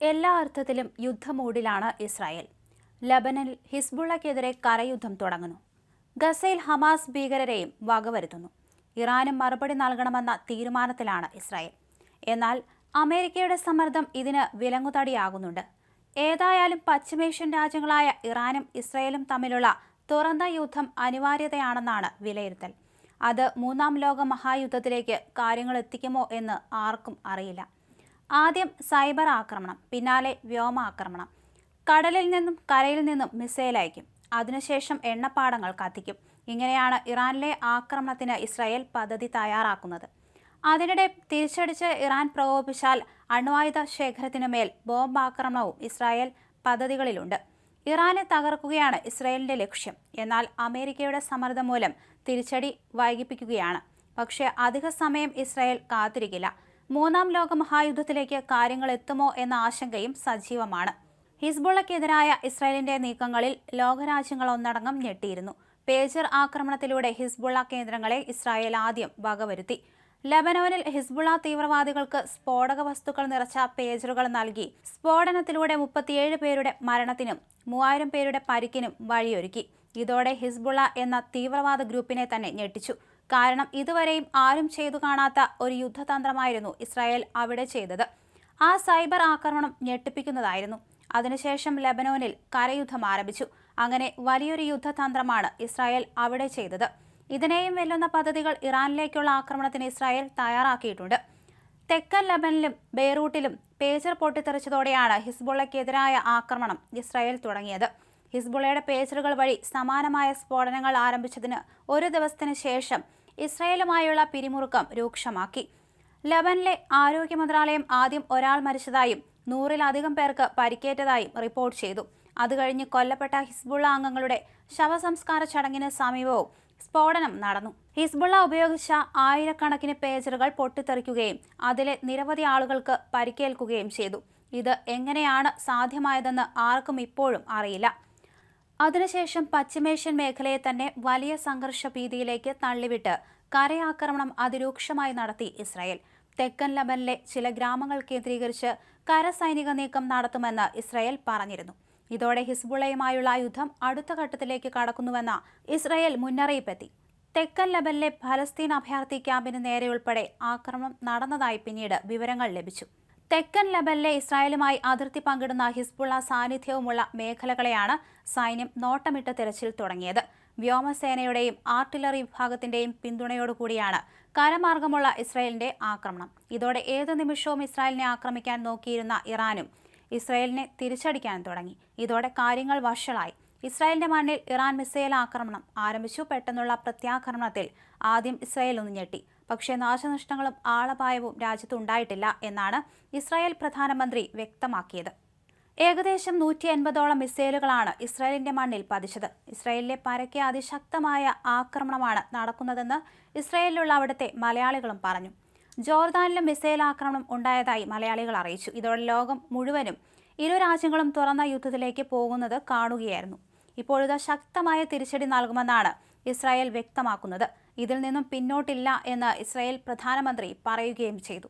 എല്ലാ അർത്ഥത്തിലും യുദ്ധമൂഡിലാണ് ഇസ്രായേൽ. ലബനനിൽ ഹിസ്ബുള്ളക്കെതിരെ കരയുദ്ധം തുടങ്ങുന്നു. ഗസയിൽ ഹമാസ് ഭീകരരെയും വകവരുത്തുന്നു. ഇറാനും മറുപടി നൽകണമെന്ന തീരുമാനത്തിലാണ് ഇസ്രായേൽ. എന്നാൽ അമേരിക്കയുടെ സമ്മർദ്ദം ഇതിന് വിലങ്ങുതടിയാകുന്നുണ്ട്. ഏതായാലും പശ്ചിമേഷ്യൻ രാജ്യങ്ങളായ ഇറാനും ഇസ്രായേലും തമ്മിലുള്ള തുറന്ന യുദ്ധം അനിവാര്യതയാണെന്നാണ് വിലയിരുത്തൽ. അത് മൂന്നാം ലോക മഹായുദ്ധത്തിലേക്ക് കാര്യങ്ങൾ എത്തിക്കുമോ എന്ന് ആർക്കും അറിയില്ല. ആദ്യം സൈബർ ആക്രമണം പിന്നാലെ വ്യോമ ആക്രമണം. കടലിൽ നിന്നും കരയിൽ നിന്നും മിസൈൽ അയക്കും. അതിനുശേഷം എണ്ണപ്പാടങ്ങൾ കത്തിക്കും. ഇങ്ങനെയാണ് ഇറാനിലെ ആക്രമണത്തിന് ഇസ്രായേൽ പദ്ധതി തയ്യാറാക്കുന്നത്. അതിനിടെ തിരിച്ചടിച്ച് ഇറാൻ പ്രകോപിച്ചാൽ അണ്വായുധ ശേഖരത്തിനു മേൽ ബോംബാക്രമണവും ഇസ്രായേൽ പദ്ധതികളിലുണ്ട്. ഇറാനെ തകർക്കുകയാണ് ഇസ്രായേലിന്റെ ലക്ഷ്യം. എന്നാൽ അമേരിക്കയുടെ സമ്മർദ്ദം മൂലം തിരിച്ചടി വൈകിപ്പിക്കുകയാണ്. പക്ഷേ അധിക സമയം ഇസ്രായേൽ കാത്തിരിക്കില്ല. മൂന്നാം ലോക മഹായുദ്ധത്തിലേക്ക് കാര്യങ്ങൾ എത്തുമോ എന്ന ആശങ്കയും സജീവമാണ്. ഹിസ്ബുള്ളക്കെതിരായ ഇസ്രായേലിന്റെ നീക്കങ്ങളിൽ ലോകരാജ്യങ്ങൾ ഒന്നടങ്കം ഞെട്ടിയിരുന്നു. പേജർ ആക്രമണത്തിലൂടെ ഹിസ്ബുള്ള കേന്ദ്രങ്ങളെ ഇസ്രായേൽ ആദ്യം വകവരുത്തി. ലബനോനിൽ ഹിസ്ബുള്ള തീവ്രവാദികൾക്ക് സ്ഫോടക വസ്തുക്കൾ നിറച്ച പേജറുകൾ നൽകി. സ്ഫോടനത്തിലൂടെ മുപ്പത്തിയേഴ് പേരുടെ മരണത്തിനും മൂവായിരം പേരുടെ പരിക്കിനും വഴിയൊരുക്കി. ഇതോടെ ഹിസ്ബുള്ള എന്ന തീവ്രവാദ ഗ്രൂപ്പിനെ തന്നെ ഞെട്ടിച്ചു. കാരണം ഇതുവരെയും ആരും ചെയ്തു കാണാത്ത ഒരു യുദ്ധതന്ത്രമായിരുന്നു ഇസ്രായേൽ അവിടെ ചെയ്തത്. ആ സൈബർ ആക്രമണം ഞെട്ടിപ്പിക്കുന്നതായിരുന്നു. അതിനുശേഷം ലെബനോനിൽ കരയുദ്ധം ആരംഭിച്ചു. അങ്ങനെ വലിയൊരു യുദ്ധതന്ത്രമാണ് ഇസ്രായേൽ അവിടെ ചെയ്തത്. ഇതിനെയും വെല്ലുന്ന പദ്ധതികൾ ഇറാനിലേക്കുള്ള ആക്രമണത്തിന് ഇസ്രായേൽ തയ്യാറാക്കിയിട്ടുണ്ട്. തെക്കൻ ലബനിലും ബെയ്റൂട്ടിലും പേജർ പൊട്ടിത്തെറിച്ചതോടെയാണ് ഹിസ്ബുള്ളയ്ക്കെതിരായ ആക്രമണം ഇസ്രായേൽ തുടങ്ങിയത്. ഹിസ്ബുള്ളയുടെ പേജറുകൾ വഴി സമാനമായ സ്ഫോടനങ്ങൾ ആരംഭിച്ചതിന് ഒരു ദിവസത്തിന് ശേഷം ഇസ്രയേലുമായുള്ള പിരിമുറുക്കം രൂക്ഷമാക്കി. ലബനിലെ ആരോഗ്യ മന്ത്രാലയം ആദ്യം ഒരാൾ മരിച്ചതായും നൂറിലധികം പേർക്ക് പരിക്കേറ്റതായും റിപ്പോർട്ട് ചെയ്തു. അതുകഴിഞ്ഞ് കൊല്ലപ്പെട്ട ഹിസ്ബുള്ള അംഗങ്ങളുടെ ശവസംസ്കാര ചടങ്ങിന് സമീപവും സ്ഫോടനം നടന്നു. ഹിസ്ബുള്ള ഉപയോഗിച്ച ആയിരക്കണക്കിന് പേജറുകൾ പൊട്ടിത്തെറിക്കുകയും അതിലെ നിരവധി ആളുകൾക്ക് പരിക്കേൽക്കുകയും ചെയ്തു. ഇത് എങ്ങനെയാണ് സാധ്യമായതെന്ന് ആർക്കും ഇപ്പോഴും അറിയില്ല. അതിനുശേഷം പശ്ചിമേഷ്യൻ മേഖലയെ തന്നെ വലിയ സംഘർഷ ഭീതിയിലേക്ക് തള്ളിവിട്ട് കരയാക്രമണം അതിരൂക്ഷമായി നടത്തി ഇസ്രായേൽ. തെക്കൻ ലബനിലെ ചില ഗ്രാമങ്ങൾ കേന്ദ്രീകരിച്ച് കരസൈനിക നീക്കം നടത്തുമെന്ന് ഇസ്രായേൽ പറഞ്ഞിരുന്നു. ഇതോടെ ഹിസ്ബുളയുമായുള്ള യുദ്ധം അടുത്ത ഘട്ടത്തിലേക്ക് കടക്കുന്നുവെന്ന ഇസ്രായേൽ മുന്നറിയിപ്പെത്തി. തെക്കൻ ലബനിലെ ഫലസ്തീൻ അഭയാർത്ഥി ക്യാമ്പിന് നേരെയുൾപ്പെടെ ആക്രമണം നടന്നതായി പിന്നീട് വിവരങ്ങൾ ലഭിച്ചു. തെക്കൻ ലബനിലെ ഇസ്രായേലുമായി അതിർത്തി പങ്കിടുന്ന ഹിസ്ബുള്ള സാന്നിധ്യവുമുള്ള മേഖലകളെയാണ് സൈന്യം നോട്ടമിട്ട് തെരച്ചിൽ തുടങ്ങിയത്. വ്യോമസേനയുടെയും ആർട്ടിലറി വിഭാഗത്തിന്റെയും പിന്തുണയോടുകൂടിയാണ് കരമാർഗമുള്ള ഇസ്രായേലിന്റെ ആക്രമണം. ഇതോടെ ഏത് നിമിഷവും ഇസ്രായേലിനെ ആക്രമിക്കാൻ നോക്കിയിരുന്ന ഇറാനും ഇസ്രായേലിനെ തിരിച്ചടിക്കാൻ തുടങ്ങി. ഇതോടെ കാര്യങ്ങൾ വഷളായി. ഇസ്രായേലിന്റെ മണ്ണിൽ ഇറാൻ മിസൈൽ ആക്രമണം ആരംഭിച്ചു. പെട്ടെന്നുള്ള പ്രത്യാക്രമണത്തിൽ ആദ്യം ഇസ്രായേൽ ഒന്ന് ഞെട്ടി. പക്ഷേ നാശനഷ്ടങ്ങളും ആളപായവും രാജ്യത്തുണ്ടായിട്ടില്ല എന്നാണ് ഇസ്രായേൽ പ്രധാനമന്ത്രി വ്യക്തമാക്കിയത്. ഏകദേശം നൂറ്റി എൺപതോളം മിസൈലുകളാണ് ഇസ്രായേലിന്റെ മണ്ണിൽ പതിച്ചത്. ഇസ്രായേലിലെ പരക്കെ അതിശക്തമായ ആക്രമണമാണ് നടക്കുന്നതെന്ന് ഇസ്രായേലിലുള്ള അവിടുത്തെ മലയാളികളും പറഞ്ഞു. ജോർദാനിലും മിസൈൽ ആക്രമണം ഉണ്ടായതായി മലയാളികൾ അറിയിച്ചു. ഇതോടെ ലോകം മുഴുവനും ഇരു രാജ്യങ്ങളും തുറന്ന യുദ്ധത്തിലേക്ക് പോകുന്നത് കാണുകയായിരുന്നു. ഇപ്പോഴിത് ശക്തമായ തിരിച്ചടി നൽകുമെന്നാണ് ഇസ്രായേൽ വ്യക്തമാക്കുന്നത്. ഇതിൽ നിന്നും പിന്നോട്ടില്ല എന്ന് ഇസ്രായേൽ പ്രധാനമന്ത്രി പറയുകയും ചെയ്തു.